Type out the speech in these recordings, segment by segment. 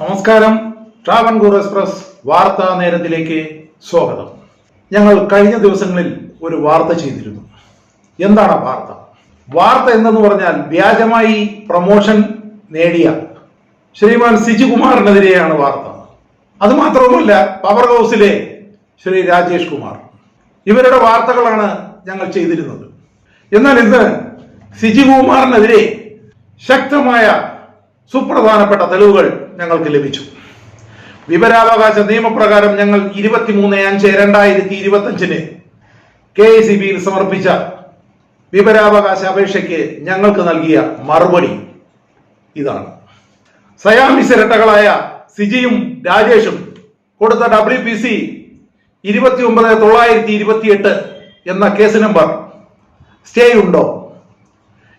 നമസ്കാരം. ട്രാവൻകൂർ എക്സ്പ്രസ് വാർത്താ നേരത്തിലേക്ക് സ്വാഗതം. ഞങ്ങൾ കഴിഞ്ഞ ദിവസങ്ങളിൽ ഒരു വാർത്ത ചെയ്തിരുന്നു. എന്താണ് വാർത്ത? വാർത്ത എന്തെന്ന് പറഞ്ഞാൽ വ്യാജമായി പ്രമോഷൻ നേടിയ ശ്രീമാൻ സിജുകുമാറിനെതിരെയാണ് വാർത്ത. അത് മാത്രവുമല്ല പവർ ഹൗസിലെ ശ്രീ രാജേഷ് കുമാർ. ഇവരുടെ വാർത്തകളാണ് ഞങ്ങൾ ചെയ്തിരുന്നത്. എന്നാൽ ഇന്ന് സിജികുമാറിനെതിരെ ശക്തമായ സുപ്രധാനപ്പെട്ട തെളിവുകൾ ഞങ്ങൾക്ക് ലഭിച്ചു. വിവരാവകാശ നിയമപ്രകാരം ഞങ്ങൾ ഇരുപത്തിമൂന്ന് അഞ്ച് രണ്ടായിരത്തി ഇരുപത്തി അഞ്ചിന് കെ എ സി ബിയിൽ സമർപ്പിച്ച വിവരാവകാശ അപേക്ഷയ്ക്ക് ഞങ്ങൾക്ക് നൽകിയ മറുപടി ഇതാണ്. സയാമിസിരട്ടകളായ സിജിയും രാജേഷും കൊടുത്ത ഡബ്ല്യു പി സി ഇരുപത്തി ഒമ്പത് തൊള്ളായിരത്തി ഇരുപത്തി എട്ട് എന്ന കേസ് നമ്പർ സ്റ്റേ ഉണ്ടോ?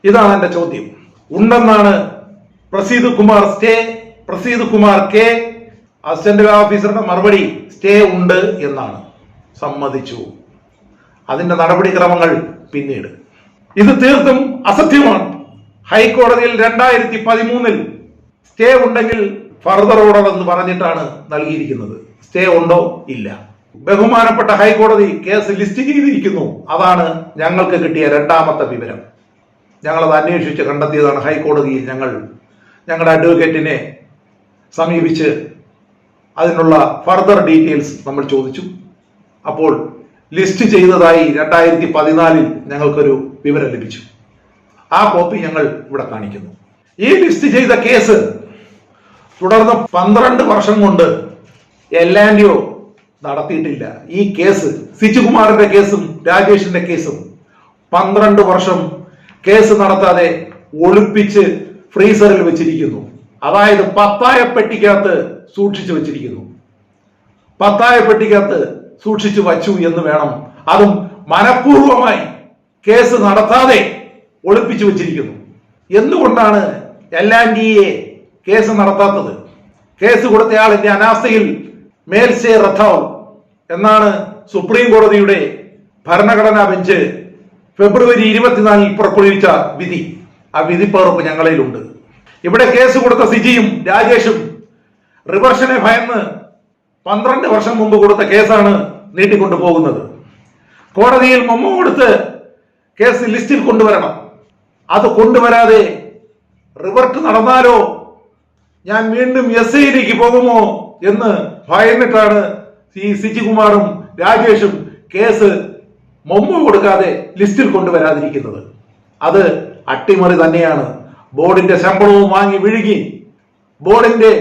ഇതാണ് എന്റെ ചോദ്യം. ഉണ്ടെന്നാണ് Praseed Kumar stay Praseed Kumar K assistant ഓഫീസറുടെ മറുപടി സ്റ്റേ ഉണ്ട് എന്നാണ് സമ്മതിച്ചു. അതിന്റെ നടപടിക്രമങ്ങൾ പിന്നീട്. ഇത് തീർത്തും അസത്യമാണ്. ഹൈക്കോടതിയിൽ രണ്ടായിരത്തി പതിമൂന്നിൽ സ്റ്റേ ഉണ്ടെങ്കിൽ ഫർദർ ഓർഡർ എന്ന് പറഞ്ഞിട്ടാണ് നൽകിയിരിക്കുന്നത്. സ്റ്റേ ഉണ്ടോ? ഇല്ല. ബഹുമാനപ്പെട്ട ഹൈക്കോടതി കേസ് ലിസ്റ്റ് ചെയ്തിരിക്കുന്നു. അതാണ് ഞങ്ങൾക്ക് കിട്ടിയ രണ്ടാമത്തെ വിവരം. ഞങ്ങളത് അന്വേഷിച്ച് കണ്ടെത്തിയതാണ് ഹൈക്കോടതിയിൽ ഞങ്ങൾ ഞങ്ങളുടെ അഡ്വക്കേറ്റിനെ സമീപിച്ച് അതിനുള്ള ഫർദർ ഡീറ്റെയിൽസ് നമ്മൾ ചോദിച്ചു. അപ്പോൾ ലിസ്റ്റ് ചെയ്തതായി രണ്ടായിരത്തി പതിനാലിൽ ഞങ്ങൾക്കൊരു വിവരം ലഭിച്ചു. ആ കോപ്പി ഞങ്ങൾ ഇവിടെ കാണിക്കുന്നു. ഈ ലിസ്റ്റ് ചെയ്ത കേസ് തുടർന്ന് പന്ത്രണ്ട് വർഷം കൊണ്ട് എല്ലാൻഡിയോ നടത്തിയിട്ടില്ല. ഈ കേസ് സിജുകുമാറിന്റെ കേസും രാജേഷിന്റെ കേസും പന്ത്രണ്ട് വർഷം കേസ് നടത്താതെ ഒളിപ്പിച്ച് ഫ്രീസറിൽ വെച്ചിരിക്കുന്നു. അതായത് പത്തായ പെട്ടിക്കകത്ത് സൂക്ഷിച്ചു വെച്ചിരിക്കുന്നു. പത്തായ പെട്ടിക്കകത്ത് സൂക്ഷിച്ചു വച്ചു എന്ന് വേണം. അതും മനഃപൂർവമായി കേസ് നടത്താതെ ഒളിപ്പിച്ചു വെച്ചിരിക്കുന്നു. എന്തുകൊണ്ടാണ് എല്ലാൻഡിയെ കേസ് നടത്താത്തത്? കേസ് കൊടുത്തയാളിന്റെ അനാസ്ഥയിൽ മേൽസേ റഥാവ് എന്നാണ് സുപ്രീം കോടതിയുടെ ഭരണഘടനാ ബെഞ്ച് ഫെബ്രുവരി ഇരുപത്തിനാലിൽ പുറപ്പെടുവിച്ച വിധി. ആ വിധിപ്പകർപ്പ് ഞങ്ങളിലുണ്ട്. ഇവിടെ കേസ് കൊടുത്ത സിജിയും രാജേഷും റിവർഷനെ ഭയന്ന് പന്ത്രണ്ട് വർഷം മുമ്പ് കൊടുത്ത കേസാണ് നീട്ടിക്കൊണ്ടു പോകുന്നത് കോടതിയിൽ മൊമ്മ കൊടുത്ത് കേസ് ലിസ്റ്റിൽ കൊണ്ടുവരണം. അത് കൊണ്ടുവരാതെ റിവർട്ട് നടന്നാലോ? ഞാൻ വീണ്ടും എസ് ഐയിലേക്ക് പോകുമോ എന്ന് ഭയന്നിട്ടാണ് ഈ സിജികുമാറും രാജേഷും കേസ് മൊമ്മ കൊടുക്കാതെ ലിസ്റ്റിൽ കൊണ്ടുവരാതിരിക്കുന്നത്. അത് അട്ടിമറി തന്നെയാണ്. ബോർഡിന്റെ ശമ്പളവും വാങ്ങി വിഴുകി ബോർഡിന്റെ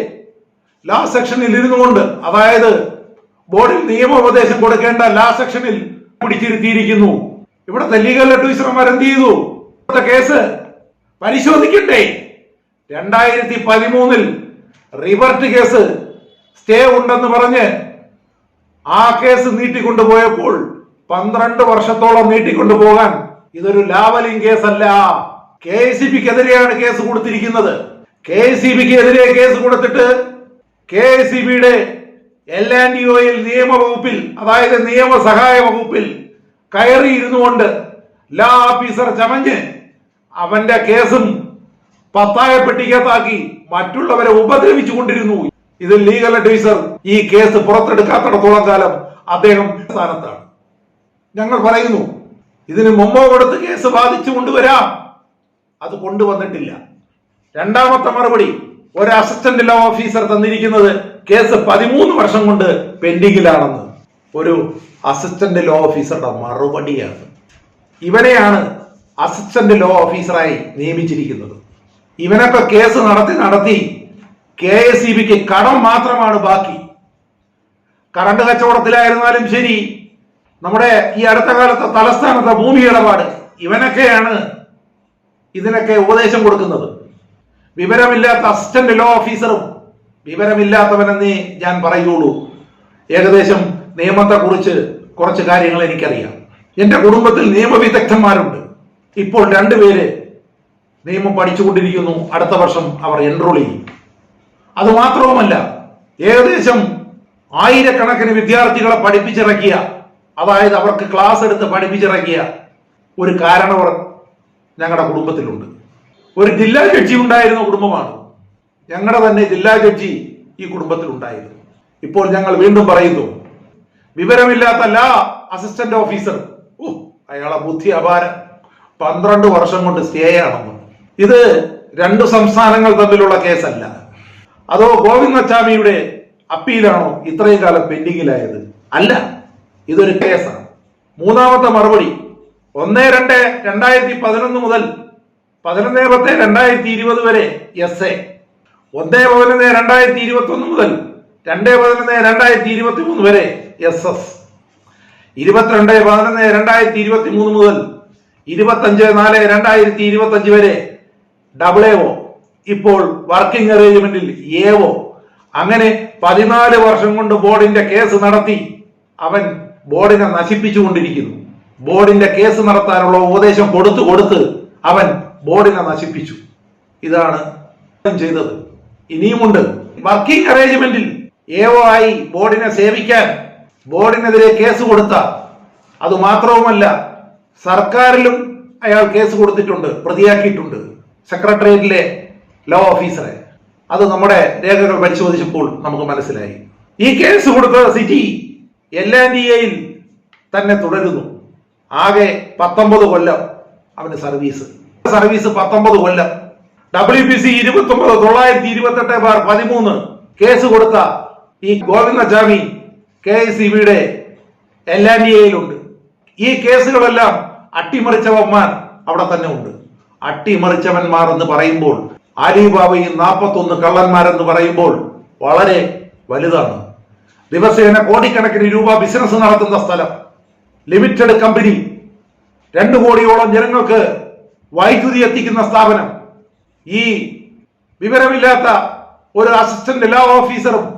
ലാ സെക്ഷനിൽ ഇരുന്നു കൊണ്ട് അതായത് ബോർഡിൽ നിയമോപദേശം കൊടുക്കേണ്ട ലാ സെക്ഷനിൽ പിടിച്ചിരുത്തിയിരിക്കുന്നു. ഇവിടുത്തെ ലീഗൽ അഡ്വൈസർമാർ എന്ത് ചെയ്തു? ഇവിടുത്തെ കേസ് പരിശോധിക്കട്ടെ രണ്ടായിരത്തി പതിമൂന്നിൽ റിവർട്ട് കേസ് സ്റ്റേ ഉണ്ടെന്ന് പറഞ്ഞ് ആ കേസ് നീട്ടിക്കൊണ്ടുപോയപ്പോൾ പന്ത്രണ്ട് വർഷത്തോളം നീട്ടിക്കൊണ്ടുപോകാൻ ഇതൊരു ലാവലിംഗ് കേസല്ല. കെ സി ബിക്കെതിരെയാണ് കേസ് കൊടുത്തിരിക്കുന്നത്. കെ സി ബിക്ക് എതിരെ കേസ് കൊടുത്തിട്ട് കെ സി ബിയുടെ എൽ ആൻഡ് ഒയിൽ നിയമവകുപ്പിൽ അതായത് നിയമസഹായ വകുപ്പിൽ കയറിയിരുന്നു കൊണ്ട് ലാ ഓഫീസർ ചമഞ്ഞ് അവന്റെ കേസും പത്തായ പെട്ടിക്കകത്താക്കി മറ്റുള്ളവരെ ഉപദ്രവിച്ചു കൊണ്ടിരുന്നു ഇത് ലീഗൽ അഡ്വൈസർ ഈ കേസ് പുറത്തെടുക്കാത്തിടത്തോളം കാലം അദ്ദേഹം സ്ഥാനത്താണ്. ഞങ്ങൾ പറയുന്നു ഇതിന് മുമ്പ് കൊടുത്ത് കേസ് ബാധിച്ചു കൊണ്ടുവരാം അത് കൊണ്ടുവന്നിട്ടില്ല. രണ്ടാമത്തെ മറുപടി ഒരു അസിസ്റ്റന്റ് ലോ ഓഫീസർ തന്നിരിക്കുന്നത് കേസ് പതിമൂന്ന് വർഷം കൊണ്ട് പെൻഡിങ്ങിലാണെന്ന്. ഒരു അസിസ്റ്റന്റ് ലോ ഓഫീസറുടെ മറുപടിയാണ്. ഇവനെയാണ് അസിസ്റ്റന്റ് ലോ ഓഫീസറായി നിയമിച്ചിരിക്കുന്നത്. ഇവനൊക്കെ കേസ് നടത്തി നടത്തി കെ എസ് ഇ ബിക്ക് കടം മാത്രമാണ് ബാക്കി. കറണ്ട് കച്ചവടത്തിലായിരുന്നാലും ശരി നമ്മുടെ ഈ അടുത്ത കാലത്തെ തലസ്ഥാനത്തെ ഭൂമി ഇടപാട് ഇവനൊക്കെയാണ് ഇതിനൊക്കെ ഉപദേശം കൊടുക്കുന്നത്. വിവരമില്ലാത്ത അസിസ്റ്റന്റ് ലോ ഓഫീസറും വിവരമില്ലാത്തവനെന്നേ ഞാൻ പറയുള്ളൂ. ഏകദേശം നിയമത്തെക്കുറിച്ച് കുറച്ച് കാര്യങ്ങൾ എനിക്കറിയാം. എന്റെ കുടുംബത്തിൽ നിയമവിദഗ്ധന്മാരുണ്ട്. ഇപ്പോൾ രണ്ടുപേര് നിയമം പഠിച്ചുകൊണ്ടിരിക്കുന്നു. അടുത്ത വർഷം അവർ എൻറോൾ ചെയ്യും. അതുമാത്രവുമല്ല ഏകദേശം ആയിരക്കണക്കിന് വിദ്യാർത്ഥികളെ പഠിപ്പിച്ചിറക്കിയ അതായത് അവർക്ക് ക്ലാസ് എടുത്ത് പഠിപ്പിച്ചിറക്കിയ ഒരു കാരണവർ ഞങ്ങളുടെ കുടുംബത്തിലുണ്ട്. ഒരു ജില്ലാ ജഡ്ജി ഉണ്ടായിരുന്ന കുടുംബമാണ്. ഞങ്ങളുടെ തന്നെ ജില്ലാ ജഡ്ജി ഈ കുടുംബത്തിലുണ്ടായിരുന്നു. ഇപ്പോൾ ഞങ്ങൾ വീണ്ടും പറയുന്നു വിവരമില്ലാത്ത ലാ അസിസ്റ്റന്റ് ഓഫീസർ ഓ അയാളെ ബുദ്ധി അപാരം. പന്ത്രണ്ട് വർഷം കൊണ്ട് സ്റ്റേ ആണെന്ന്. ഇത് രണ്ടു സംസ്ഥാനങ്ങൾ തമ്മിലുള്ള കേസല്ല. അതോ ഗോവിന്ദച്ചാമിയുടെ അപ്പീലാണോ ഇത്രയും കാലം പെൻഡിങ്ങിലായത് അല്ല ഇതൊരു കേസാണ്. മൂന്നാമത്തെ മറുപടി ഒന്ന് രണ്ട് രണ്ടായിരത്തി പതിനൊന്ന് മുതൽ പതിനൊന്ന് പത്ത് രണ്ടായിരത്തി ഇരുപത് വരെ എസ് എ ഒന്ന് പതിനൊന്ന് രണ്ടായിരത്തി ഇരുപത്തി ഒന്ന് മുതൽ രണ്ട് പതിനൊന്ന് രണ്ടായിരത്തി ഇരുപത്തി മൂന്ന് വരെ എസ് എസ് ഇരുപത്തിരണ്ട് പതിനൊന്ന് രണ്ടായിരത്തി ഇരുപത്തി മൂന്ന് മുതൽ ഇരുപത്തഞ്ച് നാല് രണ്ടായിരത്തി ഇരുപത്തി അഞ്ച് വരെ ഡബിൾ എ ഒ ഇപ്പോൾ വർക്കിംഗ് അറേഞ്ച്മെന്റിൽ എ ഒ അങ്ങനെ പതിനാല് വർഷം കൊണ്ട് ബോർഡിന്റെ കേസ് നടത്തി അവൻ ബോർഡിനെ നശിപ്പിച്ചുകൊണ്ടിരിക്കുന്നു. ബോർഡിന്റെ കേസ് നടത്താനുള്ള ഉപദേശം കൊടുത്തു കൊടുത്ത് അവൻ ബോർഡിനെ നശിപ്പിച്ചു. ഇതാണ് ചെയ്തത്. ഇനിയുമുണ്ട്. വർക്കിംഗ് അറേഞ്ച്മെന്റിൽ ഏവോ ആയി ബോർഡിനെ സേവിക്കാൻ ബോർഡിനെതിരെ കേസ് കൊടുത്ത. അത് മാത്രവുമല്ല സർക്കാരിലും അയാൾ കേസ് കൊടുത്തിട്ടുണ്ട് പ്രതിയാക്കിയിട്ടുണ്ട്. സെക്രട്ടേറിയറ്റിലെ ലോ ഓഫീസറെ. അത് നമ്മുടെ രേഖകൾ പരിശോധിച്ചപ്പോൾ നമുക്ക് മനസ്സിലായി. ഈ കേസ് കൊടുത്ത സിറ്റി എൽ ആൻഡ് തന്നെ തുടരുന്നു. ആകെ പത്തൊമ്പത് കൊല്ലം അവന് സർവീസ് സർവീസ് പത്തൊമ്പത് കൊല്ലം. ഡബ്ല്യു പി സി ഇരുപത്തി ഒമ്പത് തൊള്ളായിരത്തി ഇരുപത്തി എട്ട് ബാർ പതിമൂന്ന് കേസ് കൊടുത്ത ഈ ഗോവിന്ദചാമി കെ എസ് സി ബിയുടെ എൽ ആൻഡ് എയിലുണ്ട് ഈ കേസുകളെല്ലാം അട്ടിമറിച്ചവന്മാർ അവിടെ തന്നെ ഉണ്ട്. അട്ടിമറിച്ചവന്മാർ എന്ന് പറയുമ്പോൾ അലിബാബയും നാൽപ്പത്തൊന്ന് കള്ളന്മാരെന്ന് പറയുമ്പോൾ വളരെ വലുതാണ്. ദിവസേന കോടിക്കണക്കിന് രൂപ ബിസിനസ് നടത്തുന്ന സ്ഥലം. ലിമിറ്റഡ് കമ്പനി രണ്ടു കോടിയോളം ജനങ്ങൾക്ക് വൈദ്യുതി എത്തിക്കുന്ന സ്ഥാപനം. ഈ വിവരമില്ലാത്ത ഒരു അസിസ്റ്റന്റ് എല്ലാ ഓഫീസറും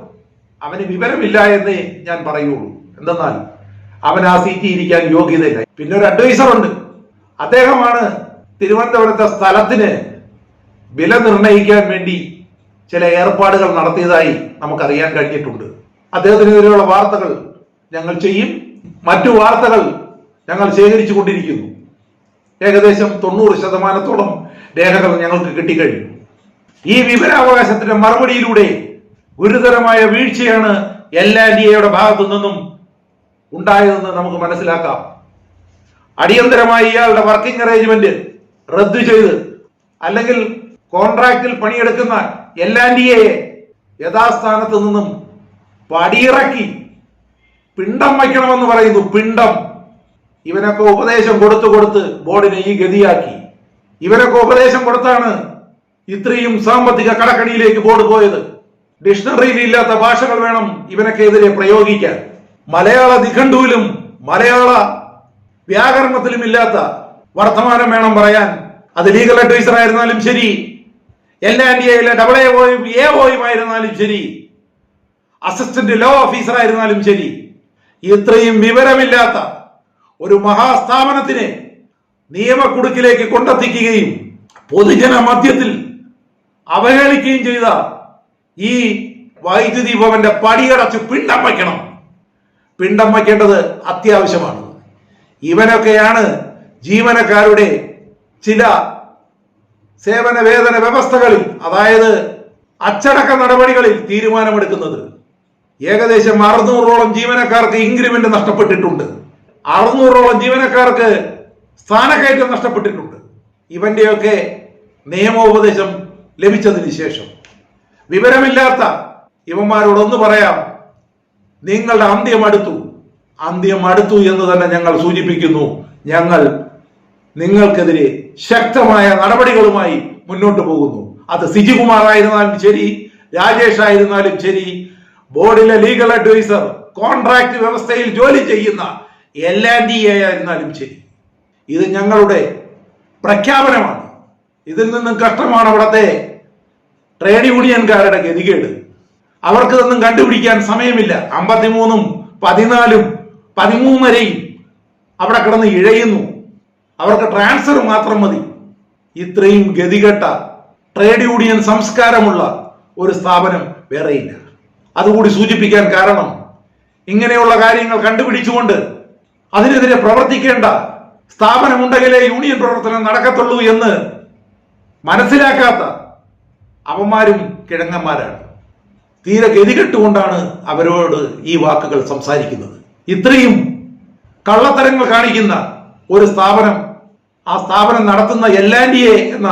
അവന് വിവരമില്ല എന്നേ ഞാൻ പറയുള്ളൂ. എന്തെന്നാൽ അവൻ ആ സീറ്റിൽ ഇരിക്കാൻ യോഗ്യതയില്ല. പിന്നെ ഒരു അഡ്വൈസർ ഉണ്ട്. അദ്ദേഹമാണ് തിരുവനന്തപുരത്തെ സ്ഥലത്തിന് വില നിർണയിക്കാൻ വേണ്ടി ചില ഏർപ്പാടുകൾ നടത്തിയതായി നമുക്കറിയാൻ കഴിഞ്ഞിട്ടുണ്ട്. അദ്ദേഹത്തിനെതിരെയുള്ള വാർത്തകൾ ഞങ്ങൾ ചെയ്യും. മറ്റു വാർത്തകൾ ഞങ്ങൾ ശേഖരിച്ചു കൊണ്ടിരിക്കുന്നു ഏകദേശം തൊണ്ണൂറ് ശതമാനത്തോളം രേഖകൾ ഞങ്ങൾക്ക് കിട്ടിക്കഴിഞ്ഞു. ഈ വിവരാവകാശത്തിന്റെ മറുപടിയിലൂടെ ഗുരുതരമായ വീഴ്ചയാണ് എൽ ആൻഡ് എയുടെ ഭാഗത്തു നിന്നും ഉണ്ടായതെന്ന് നമുക്ക് മനസ്സിലാക്കാം. അടിയന്തരമായി ഇയാളുടെ വർക്കിംഗ് അറേഞ്ച്മെന്റ് റദ്ദു ചെയ്ത് അല്ലെങ്കിൽ കോൺട്രാക്റ്റിൽ പണിയെടുക്കുന്ന എൽ ആൻഡ് എയെ യഥാസ്ഥാനത്ത് നിന്നും പടിയിറക്കി പിണ്ടം വയ്ക്കണമെന്ന് പറയുന്നു പിണ്ടം. ഇവനൊക്കെ ഉപദേശം കൊടുത്തു കൊടുത്ത് ബോർഡിനെ ഈ ഗതിയാക്കി. ഇവനൊക്കെ ഉപദേശം കൊടുത്താണ് ഇത്രയും സാമ്പത്തിക കടക്കണിയിലേക്ക് ബോർഡ് പോയത്. ഡിക്ഷണറിയിൽ ഇല്ലാത്ത ഭാഷകൾ വേണം ഇവനൊക്കെ എതിരെ പ്രയോഗിക്കാൻ. മലയാള നിഘണ്ടുവിലും മലയാള വ്യാകരണത്തിലും ഇല്ലാത്ത വർത്തമാനം വേണം പറയാൻ. അത് ലീഗൽ അഡ്വൈസർ ആയിരുന്നാലും ശരി. എൽ ആൻഡ് എയിലെ ഡബിൾ എ ഓയും എ ഓയും ആയിരുന്നാലും ശരി. അസിസ്റ്റന്റ് ലോ ഓഫീസർ ആയിരുന്നാലും ശരി. ഇത്രയും വിവരമില്ലാത്ത ഒരു മഹാസ്ഥാപനത്തിനെ നിയമക്കുടുക്കിലേക്ക് കൊണ്ടെത്തിക്കുകയും പൊതുജന മധ്യത്തിൽ അവഹേളിക്കുകയും ചെയ്ത ഈ വൈദ്യുതി ഭവന്റെ പടിയടച്ച് പിണ്ടം വയ്ക്കണം പിണ്ടം വയ്ക്കേണ്ടത് അത്യാവശ്യമാണ്. ഇവനൊക്കെയാണ് ജീവനക്കാരുടെ ചില സേവന വേതന വ്യവസ്ഥകളിൽ അതായത് അച്ചടക്ക നടപടികളിൽ തീരുമാനമെടുക്കുന്നത്. ഏകദേശം അറുന്നൂറോളം ജീവനക്കാർക്ക് ഇൻക്രിമെന്റ് നഷ്ടപ്പെട്ടിട്ടുണ്ട്. അറുന്നൂറോളം ജീവനക്കാർക്ക് സ്ഥാനക്കയറ്റം നഷ്ടപ്പെട്ടിട്ടുണ്ട്. ഇവന്റെയൊക്കെ നിയമോപദേശം ലഭിച്ചതിന് ശേഷം. വിവരമില്ലാത്ത ഇവന്മാരോടൊന്ന് പറയാം. നിങ്ങളുടെ അന്ത്യം അടുത്തു. അന്ത്യം അടുത്തു എന്ന് തന്നെ ഞങ്ങൾ സൂചിപ്പിക്കുന്നു. ഞങ്ങൾ നിങ്ങൾക്കെതിരെ ശക്തമായ നടപടികളുമായി മുന്നോട്ട് പോകുന്നു. അത് സിജികുമാർ ആയിരുന്നാലും ശരി രാജേഷ് ആയിരുന്നാലും ശരി ബോർഡിലെ ലീഗൽ അഡ്വൈസർ കോൺട്രാക്ട് വ്യവസ്ഥയിൽ ജോലി ചെയ്യുന്ന എൽ ഡി എ ആയിരുന്നാലും ശരി. ഇത് ഞങ്ങളുടെ പ്രഖ്യാപനമാണ്. ഇതിൽ നിന്നും കഷ്ടമാണ് അവിടുത്തെ ട്രേഡ് യൂണിയൻകാരുടെ ഗതികേട്. അവർക്ക് ഇതൊന്നും കണ്ടുപിടിക്കാൻ സമയമില്ല. അമ്പത്തിമൂന്നും പതിനാലും പതിമൂന്നരയും അവിടെ കിടന്ന് ഇഴയുന്നു. അവർക്ക് ട്രാൻസ്ഫർ മാത്രം മതി. ഇത്രയും ഗതികെട്ട ട്രേഡ് യൂണിയൻ സംസ്കാരമുള്ള ഒരു സ്ഥാപനം വേറെയില്ല. അതുകൂടി സൂചിപ്പിക്കാൻ കാരണം ഇങ്ങനെയുള്ള കാര്യങ്ങൾ കണ്ടുപിടിച്ചുകൊണ്ട് അതിനെതിരെ പ്രവർത്തിക്കേണ്ട സ്ഥാപനമുണ്ടെങ്കിലേ യൂണിയൻ പ്രവർത്തനം നടക്കത്തുള്ളൂ എന്ന് മനസ്സിലാക്കാത്ത അവന്മാരും കിഴങ്ങന്മാരാണ്. തീരെ ഗതികെട്ടുകൊണ്ടാണ് അവരോട് ഈ വാക്കുകൾ സംസാരിക്കുന്നത്. ഇത്രയും കള്ളത്തരങ്ങൾ കാണിക്കുന്ന ഒരു സ്ഥാപനം ആ സ്ഥാപനം നടത്തുന്ന എല്ലാൻഡിയെ എന്ന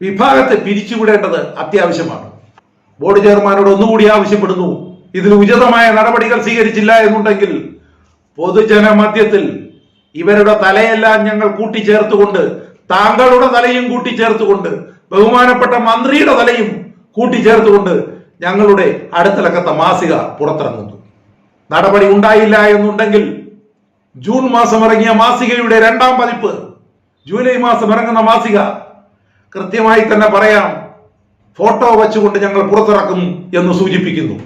വിഭാഗത്തെ പിരിച്ചുവിടേണ്ടത് അത്യാവശ്യമാണ്. ബോർഡ് ചെയർമാനോട് ഒന്നുകൂടി ആവശ്യപ്പെടുന്നു. ഇതിൽ ഉചിതമായ നടപടികൾ സ്വീകരിച്ചില്ല എന്നുണ്ടെങ്കിൽ പൊതുജന മധ്യത്തിൽ ഇവരുടെ തലയെല്ലാം ഞങ്ങൾ കൂട്ടിച്ചേർത്തുകൊണ്ട് താങ്കളുടെ തലയും കൂട്ടിച്ചേർത്തുകൊണ്ട് ബഹുമാനപ്പെട്ട മന്ത്രിയുടെ തലയും കൂട്ടിച്ചേർത്തുകൊണ്ട് ഞങ്ങളുടെ അടുത്തിലക്കത്തെ മാസിക പുറത്തിറങ്ങുന്നു. നടപടി ഉണ്ടായില്ല എന്നുണ്ടെങ്കിൽ ജൂൺ മാസം ഇറങ്ങിയ മാസികയുടെ രണ്ടാം പതിപ്പ് ജൂലൈ മാസം ഇറങ്ങുന്ന മാസിക കൃത്യമായി തന്നെ പറയാം. ഫോട്ടോ വെച്ചുകൊണ്ട് ഞങ്ങൾ പുറത്തിറക്കും എന്ന് സൂചിപ്പിക്കുന്നു.